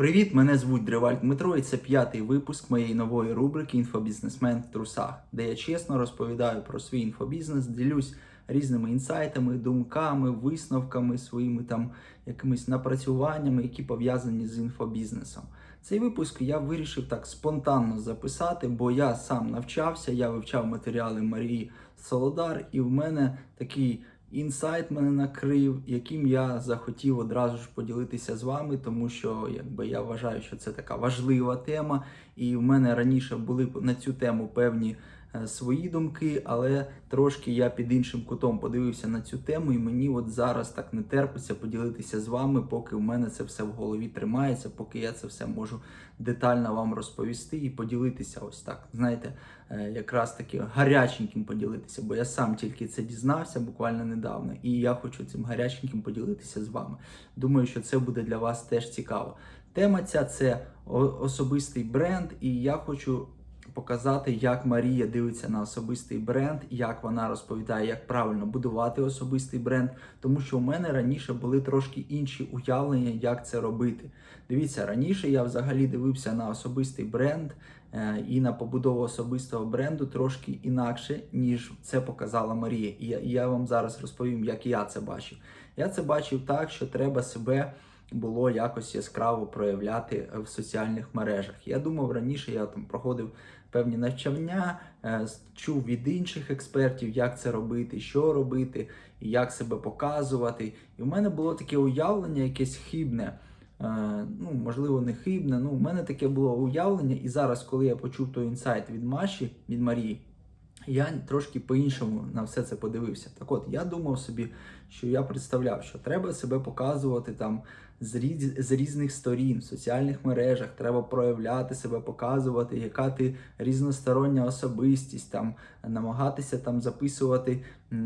Привіт, мене звуть Древаль Дмитро, і це п'ятий випуск моєї нової рубрики Інфобізнесмен в трусах, де я чесно розповідаю про свій інфобізнес, ділюсь різними інсайтами, думками, висновками, своїми там якимись напрацюваннями, які пов'язані з інфобізнесом. Цей випуск я вирішив так спонтанно записати, бо я сам навчався, я вивчав матеріали Марії Солодар, і в мене такий інсайт мене накрив, яким я захотів одразу ж поділитися з вами, тому що якби я вважаю, що це така важлива тема, і в мене раніше були на цю тему певні свої думки, але трошки я під іншим кутом подивився на цю тему, і мені от зараз так не терпиться поділитися з вами, поки в мене це все в голові тримається, поки я це все можу детально вам розповісти і поділитися ось так. Знаєте, е, якраз таки гаряченьким поділитися, бо я сам тільки це дізнався буквально недавно, і я хочу цим гаряченьким поділитися з вами. Думаю, що це буде для вас теж цікаво. Тема ця це особистий бренд, і я хочу показати, як Марія дивиться на особистий бренд, як вона розповідає, як правильно будувати особистий бренд, тому що у мене раніше були трошки інші уявлення, як це робити. Дивіться, раніше я взагалі дивився на особистий бренд е, і на побудову особистого бренду трошки інакше, ніж це показала Марія. І я, я вам зараз розповім, як я це бачив. Я це бачив так, що треба себе було якось яскраво проявляти в соціальних мережах. Я думав раніше, я там проходив певні навчання, е, чув від інших експертів, як це робити, що робити, і як себе показувати. І в мене було таке уявлення, якесь хибне. е, Ну, можливо, не хибне. Ну, у мене таке було уявлення, і зараз, коли я почув той інсайт від Маші, від Марії, я трошки по-іншому на все це подивився. Так от, я думав собі, що я представляв, що треба себе показувати там з, різ, з різних сторін в соціальних мережах, треба проявляти себе, показувати, яка ти різностороння особистість, там намагатися там записувати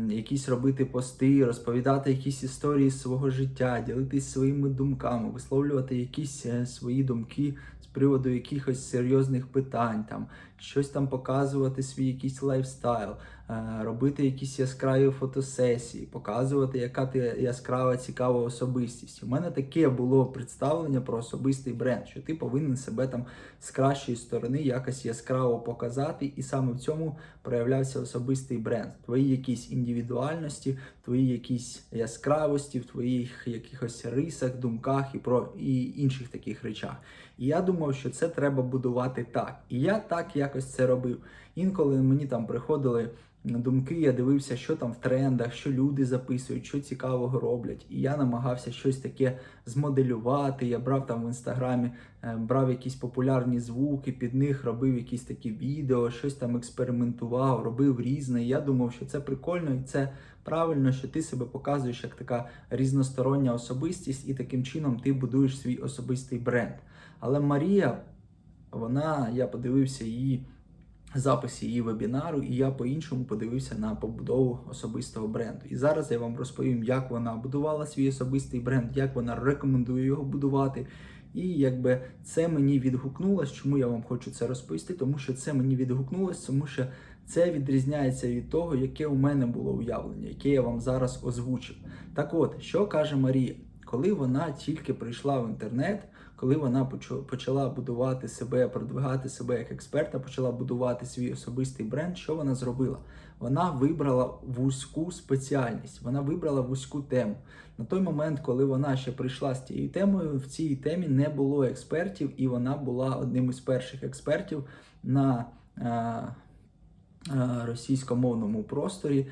якісь робити пости, розповідати якісь історії свого життя, ділитись своїми думками, висловлювати якісь е, свої думки приводу якихось серйозних питань, там щось там показувати свій якийсь лайфстайл, робити якісь яскраві фотосесії, показувати, яка ти яскрава, цікава особистість. У мене таке було представлення про особистий бренд, що ти повинен себе там з кращої сторони якось яскраво показати, і саме в цьому проявлявся особистий бренд. Твої якісь індивідуальності, твої якісь яскравості, в твоїх якихось рисах, думках і про і інших таких речах. І я думав, що це треба будувати так. І я так якось це робив. Інколи мені там приходили думки, я дивився, що там в трендах, що люди записують, що цікавого роблять. І я намагався щось таке змоделювати. Я брав там в інстаграмі, е, брав якісь популярні звуки, під них робив якісь такі відео, щось там експериментував, робив різне. І я думав, що це прикольно і це правильно, що ти себе показуєш як така різностороння особистість, і таким чином ти будуєш свій особистий бренд. Але Марія, вона, я подивився її записі її вебінару, і я по-іншому подивився на побудову особистого бренду. І зараз я вам розповім, як вона будувала свій особистий бренд, як вона рекомендує його будувати. І якби це мені відгукнулось, чому я вам хочу це розповісти, тому що це мені відгукнулось, тому що це відрізняється від того, яке у мене було уявлення, яке я вам зараз озвучив. Так от, що каже Марія, коли вона тільки прийшла в інтернет, коли вона почала будувати себе, продвигати себе як експерта, почала будувати свій особистий бренд, що вона зробила? Вона вибрала вузьку спеціальність, вона вибрала вузьку тему. На той момент, коли вона ще прийшла з цією темою, в цій темі не було експертів, і вона була одним із перших експертів на е, е, російськомовному просторі,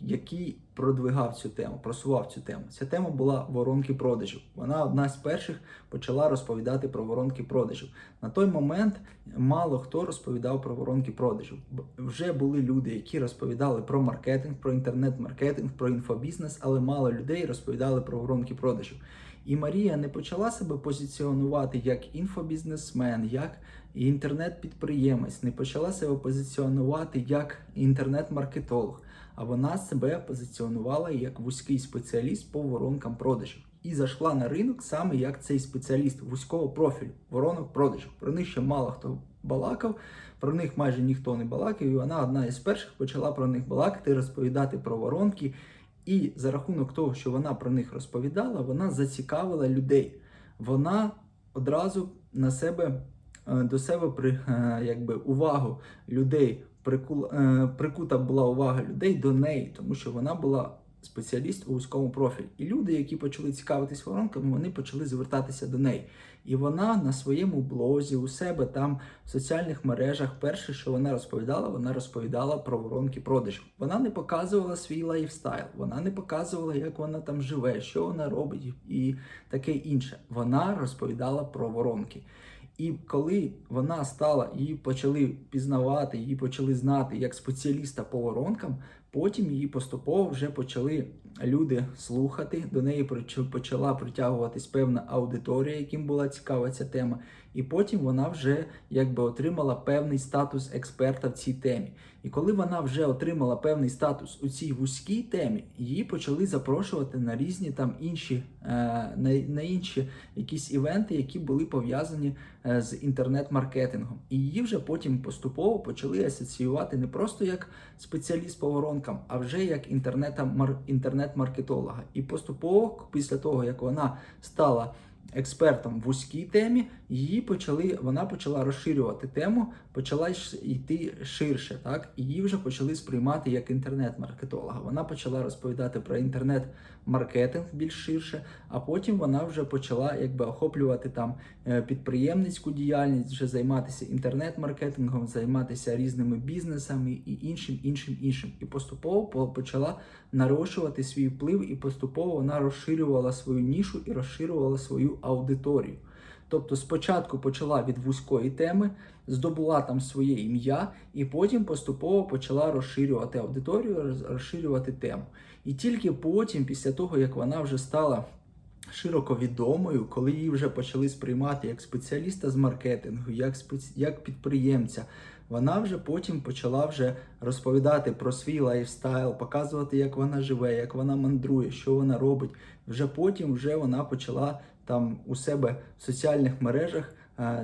який продвигав цю тему, просував цю тему. Ця тема була воронки продажів. Вона одна з перших почала розповідати про воронки продажів. На той момент мало хто розповідав про воронки продажів. Вже були люди, які розповідали про маркетинг, про інтернет-маркетинг, про інфобізнес, але мало людей розповідали про воронки продажів. І Марія не почала себе позиціонувати як інфобізнесмен, як інтернет-підприємець, не почала себе позиціонувати як інтернет-маркетолог, а вона себе позиціонувала як вузький спеціаліст по воронкам продажів. І зайшла на ринок саме як цей спеціаліст вузького профілю воронок продажів. Про них ще мало хто балакав, про них майже ніхто не балакав, і вона одна із перших почала про них балакати, розповідати про воронки. І за рахунок того, що вона про них розповідала, вона зацікавила людей. Вона одразу на себе е, до себе при е, якби увагу людей прикута була увага людей до неї, тому що вона була спеціаліст у вузькому профілі. І люди, які почали цікавитись воронками, вони почали звертатися до неї. І вона на своєму блозі, у себе там в соціальних мережах, перше, що вона розповідала, вона розповідала про воронки продажів. Вона не показувала свій лайфстайл, вона не показувала, як вона там живе, що вона робить і таке інше. Вона розповідала про воронки. І коли вона стала, її почали пізнавати, її почали знати як спеціаліста по воронкам, потім її поступово вже почали люди слухати. До неї почала притягуватись певна аудиторія, яким була цікава ця тема. І потім вона вже якби отримала певний статус експерта в цій темі. І коли вона вже отримала певний статус у цій вузькій темі, її почали запрошувати на різні там інші, е, на, на інші якісь івенти, які були пов'язані е, з інтернет-маркетингом. І її вже потім поступово почали асоціювати не просто як спеціаліст по воронкам, а вже як інтернет-маркетолога. І поступово, після того як вона стала експертом в вузькій темі, її почали, вона почала розширювати тему, почала йти ширше, так і її вже почали сприймати як інтернет-маркетолога. Вона почала розповідати про інтернет-маркетинг більш ширше, а потім вона вже почала якби охоплювати там е, підприємницьку діяльність, вже займатися інтернет-маркетингом, займатися різними бізнесами і іншим, іншим, іншим. І поступово почала нарощувати свій вплив, і поступово вона розширювала свою нішу і розширювала свою аудиторію. Тобто спочатку почала від вузької теми, здобула там своє ім'я, і потім поступово почала розширювати аудиторію, розширювати тему. І тільки потім, після того як вона вже стала широко відомою, коли її вже почали сприймати як спеціаліста з маркетингу, як спеці... як підприємця. Вона вже потім почала вже розповідати про свій лайфстайл, показувати, як вона живе, як вона мандрує, що вона робить. Вже потім вже вона почала там у себе в соціальних мережах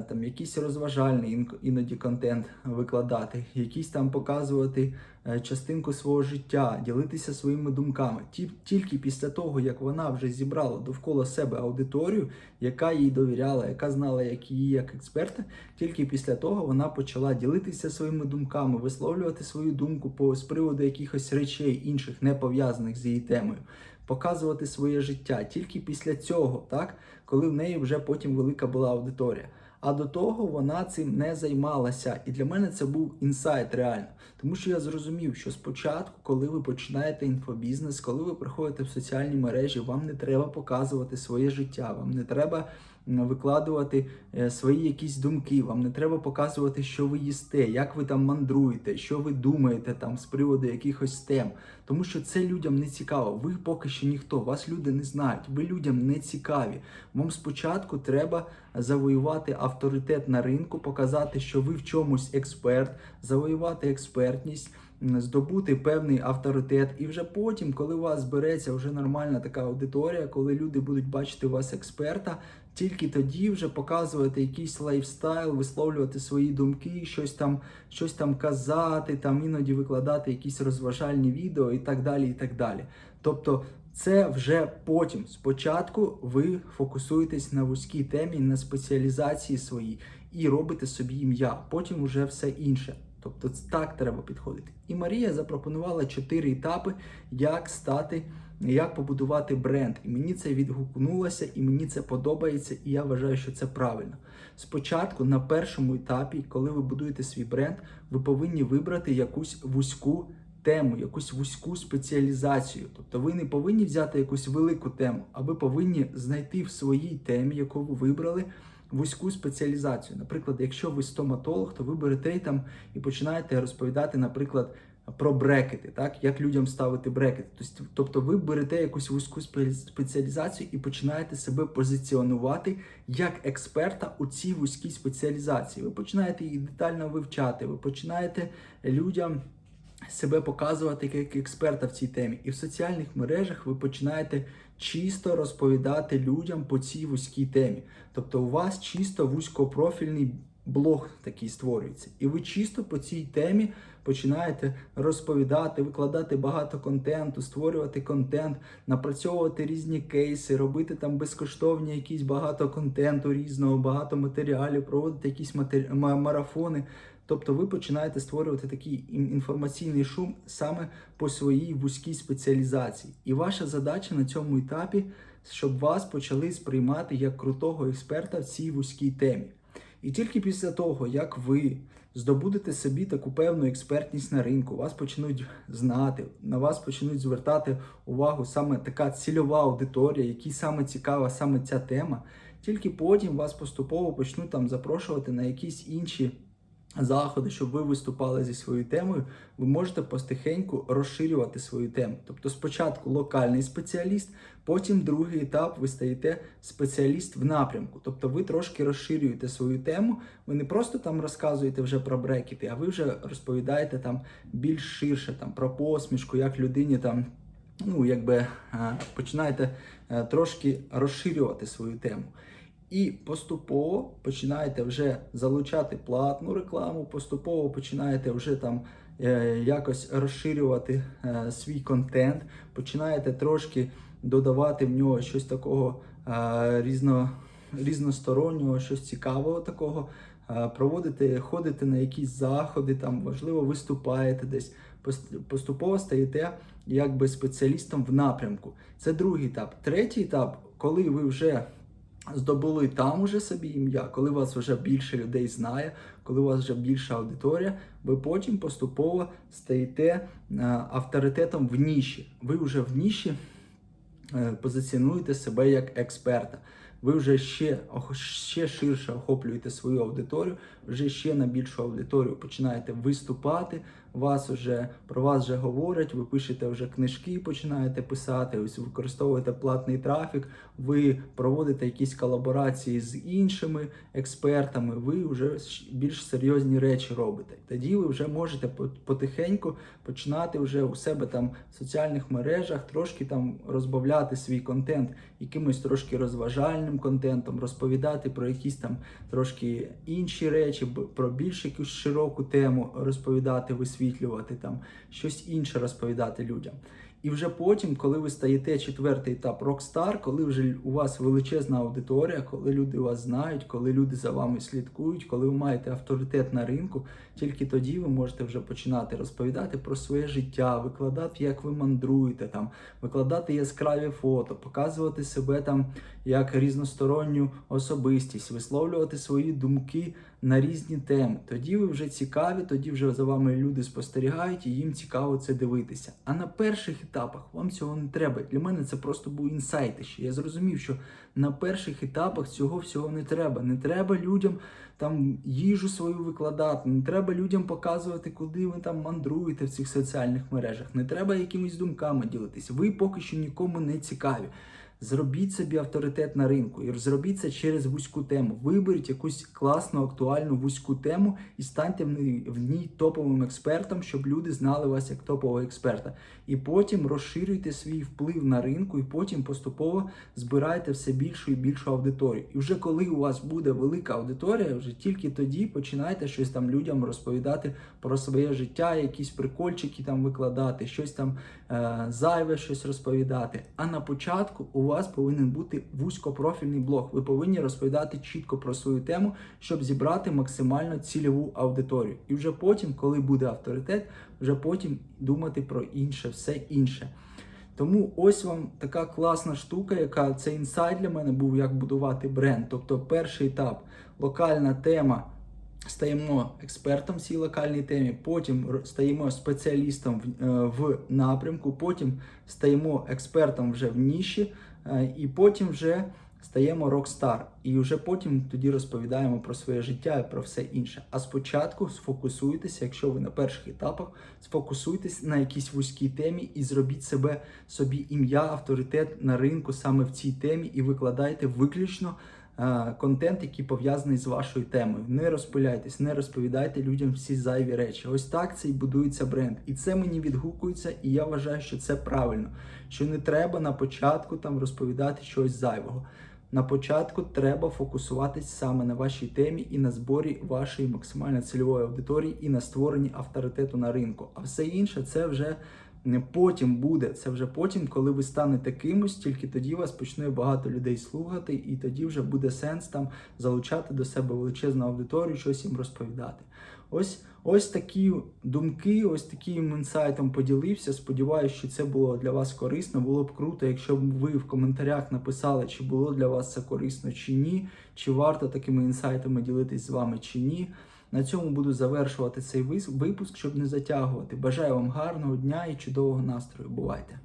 там якийсь розважальний ін- іноді контент викладати, якийсь там показувати е, частинку свого життя, ділитися своїми думками. Ті- Тільки після того, як вона вже зібрала довкола себе аудиторію, яка їй довіряла, яка знала, як її як експерта, тільки після того вона почала ділитися своїми думками, висловлювати свою думку по з приводу якихось речей інших, не пов'язаних з її темою. Показувати своє життя тільки після цього, так коли в неї вже потім велика була аудиторія. А до того вона цим не займалася. І для мене це був інсайт реально. Тому що я зрозумів, що спочатку, коли ви починаєте інфобізнес, коли ви приходите в соціальні мережі, вам не треба показувати своє життя, вам не треба викладувати е, свої якісь думки, вам не треба показувати, що ви їсте, як ви там мандруєте, що ви думаєте там з приводу якихось тем. Тому що це людям не цікаво. Ви поки що ніхто, вас люди не знають, ви людям не цікаві. Вам спочатку треба завоювати авторитет на ринку, показати, що ви в чомусь експерт, завоювати експертність, здобути певний авторитет. І вже потім, коли у вас збереться вже нормальна така аудиторія, коли люди будуть бачити вас експерта, тільки тоді вже показувати якийсь лайфстайл, висловлювати свої думки, щось там, щось там казати, там іноді викладати якісь розважальні відео і так далі. і так далі. Тобто це вже потім. Спочатку ви фокусуєтесь на вузькій темі, на спеціалізації своїй і робите собі ім'я, потім вже все інше. Тобто так треба підходити. І Марія запропонувала чотири етапи, як стати, як побудувати бренд. І мені це відгукнулося, і мені це подобається, і я вважаю, що це правильно. Спочатку, на першому етапі, коли ви будуєте свій бренд, ви повинні вибрати якусь вузьку тему, якусь вузьку спеціалізацію. Тобто ви не повинні взяти якусь велику тему, а ви повинні знайти в своїй темі, яку ви вибрали, вузьку спеціалізацію. Наприклад, якщо ви стоматолог, то ви берете і там і починаєте розповідати, наприклад. Про брекети, так як людям ставити брекети. Тобто, ви берете якусь вузьку спеціалізацію і починаєте себе позиціонувати як експерта у цій вузькій спеціалізації. Ви починаєте її детально вивчати, ви починаєте людям себе показувати як експерта в цій темі. І в соціальних мережах ви починаєте чисто розповідати людям по цій вузькій темі. Тобто у вас чисто вузькопрофільний блог такий створюється. І ви чисто по цій темі починаєте розповідати, викладати багато контенту, створювати контент, напрацьовувати різні кейси, робити там безкоштовні якісь багато контенту різного, багато матеріалів, проводити якісь матері... марафони. Тобто ви починаєте створювати такий інформаційний шум саме по своїй вузькій спеціалізації. І ваша задача на цьому етапі, щоб вас почали сприймати як крутого експерта в цій вузькій темі. І тільки після того, як ви здобудете собі таку певну експертність на ринку, вас почнуть знати, на вас почнуть звертати увагу саме така цільова аудиторія, якій саме цікава саме ця тема. Тільки потім вас поступово почнуть там запрошувати на якісь інші заходи, щоб ви виступали зі своєю темою, ви можете постихеньку розширювати свою тему. Тобто спочатку локальний спеціаліст, потім другий етап ви стаєте спеціаліст в напрямку. Тобто ви трошки розширюєте свою тему. Ви не просто там розказуєте вже про брекети, а ви вже розповідаєте там більш ширше там про посмішку, як людині там. Ну, якби починаєте е, трошки розширювати свою тему. І поступово починаєте вже залучати платну рекламу, поступово починаєте вже там е, якось розширювати е, свій контент, починаєте трошки додавати в нього щось такого е, різно, різностороннього, щось цікавого такого. Проводите, ходите на якісь заходи, там можливо виступаєте десь, поступово стаєте якби спеціалістом в напрямку. Це другий етап. Третій етап, коли ви вже здобули там уже собі ім'я, коли вас вже більше людей знає, коли у вас вже більша аудиторія, ви потім поступово стаєте е, авторитетом в ніші. Ви вже в ніші е, позиціонуєте себе як експерта. Ви вже ще, ще ширше охоплюєте свою аудиторію, вже ще на більшу аудиторію починаєте виступати. Вас вже про вас вже говорять, ви пишете вже книжки, починаєте писати, ось використовуєте платний трафік, ви проводите якісь колаборації з іншими експертами, ви вже більш серйозні речі робите. Тоді ви вже можете потихеньку починати вже у себе там в соціальних мережах трошки там розбавляти свій контент якимось трошки розважальним контентом, розповідати про якісь там трошки інші речі, про більш якусь широку тему розповідати, висвітлювати там щось інше розповідати людям. І вже потім, коли ви стаєте четвертий етап Rockstar, коли вже у вас величезна аудиторія, коли люди вас знають, коли люди за вами слідкують, коли ви маєте авторитет на ринку, тільки тоді ви можете вже починати розповідати про своє життя, викладати, як ви мандруєте, там, викладати яскраві фото, показувати себе там як різносторонню особистість, висловлювати свої думки на різні теми. Тоді ви вже цікаві, тоді вже за вами люди спостерігають і їм цікаво це дивитися. А на перших етапах вам цього не треба. Для мене це просто був інсайт. ще. Я зрозумів, що на перших етапах цього всього не треба. Не треба людям там їжу свою викладати, не треба людям показувати, куди ви там мандруєте в цих соціальних мережах. Не треба якимись думками ділитись. Ви поки що нікому не цікаві. Зробіть собі авторитет на ринку і зробіть це через вузьку тему. Виберіть якусь класну, актуальну вузьку тему і станьте в ній, топовим експертом, щоб люди знали вас як топового експерта. І потім розширюйте свій вплив на ринку, і потім поступово збирайте все більшу і більшу аудиторію. І вже коли у вас буде велика аудиторія, вже тільки тоді починайте щось там людям розповідати про своє життя, якісь прикольчики там викладати, щось там е, зайве щось розповідати. А на початку у вас повинен бути вузькопрофільний блог. Ви повинні розповідати чітко про свою тему, щоб зібрати максимально цільову аудиторію. І вже потім, коли буде авторитет, вже потім думати про інше, все інше. Тому ось вам така класна штука, яка це інсайт для мене був, як будувати бренд. Тобто, перший етап локальна тема. Стаємо експертом в цій локальній темі, потім стаємо спеціалістом в, е, в напрямку, потім стаємо експертом вже в ніші, і потім вже стаємо рокстар. І вже потім тоді розповідаємо про своє життя і про все інше. А спочатку сфокусуйтеся, якщо ви на перших етапах, сфокусуйтесь на якійсь вузькій темі і зробіть себе собі ім'я, авторитет на ринку саме в цій темі, і викладайте виключно е, контент, який пов'язаний з вашою темою. Не розпиляйтесь, не розповідайте людям всі зайві речі. Ось так це і будується бренд. І це мені відгукується, і я вважаю, що це правильно. Що не треба на початку там розповідати щось зайвого. на початку треба фокусуватись саме на вашій темі і на зборі вашої максимально цільової аудиторії і на створенні авторитету на ринку. А все інше це вже не потім буде. Це вже потім, коли ви станете кимось, тільки тоді вас почне багато людей слухати, і тоді вже буде сенс там залучати до себе величезну аудиторію, щось їм розповідати. Ось ось такі думки, ось таким інсайтом поділився. Сподіваюся, що це було для вас корисно. Було б круто, якщо б ви в коментарях написали, чи було для вас це корисно чи ні, чи варто такими інсайтами ділитись з вами чи ні. На цьому буду завершувати цей випуск, щоб не затягувати. Бажаю вам гарного дня і чудового настрою. Бувайте!